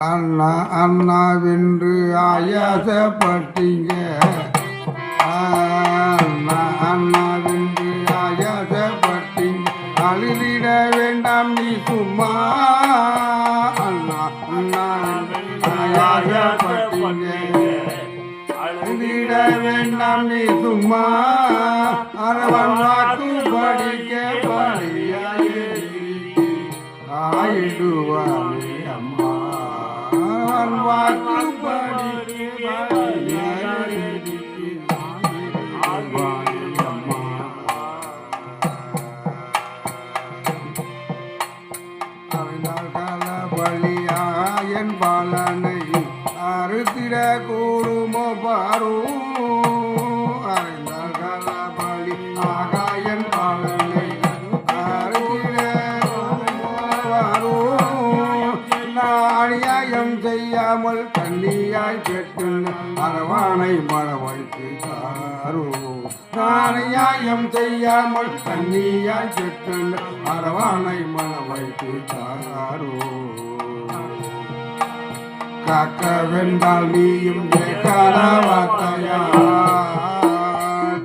அண்ணா அண்ணாவென்று ஆயாசப்பட்டீங்க. அண்ணா அண்ணாவென்று ஆயாசப்பட்டீங்க. அழுதிட வேண்டாம் நீ சும்மா. அண்ணா அண்ணா ஆயாசப்பட்டீங்க. அழுதிட வேண்டாம் நீ சும்மா. அரவன் வாக்கு படிக்க படியாயே அம்மா. அவன் வாக்கு பலியாயன் பாலனை அறுத்திட கூடுமோ பாரோ செய்யாமல் கண்ணியாய் பெற்று அரவானை மழவைக்கு தாரோ. நாணியாயம் செய்யாமல் கண்ணியாய் பெற்று அரவானை மழவைக்கு தாரோ. காக்க வென்றால் நீயும் கேட்காதாவாத்தையா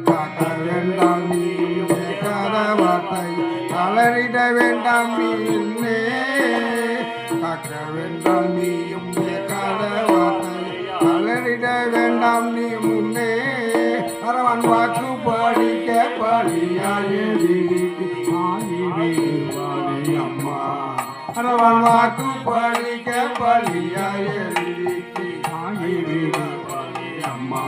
காக்க வென்றால் நீயும் கேட்காதாவாத்தை தளரிட வேண்டாம் நீ என்னே நீயும் கேட்காத வார்த்தை தளரிட வேண்டாம் நீ முன்னே அரவன் வாக்கு படிக்க படியாயே அம்மா அரவன் வாக்கு அம்மா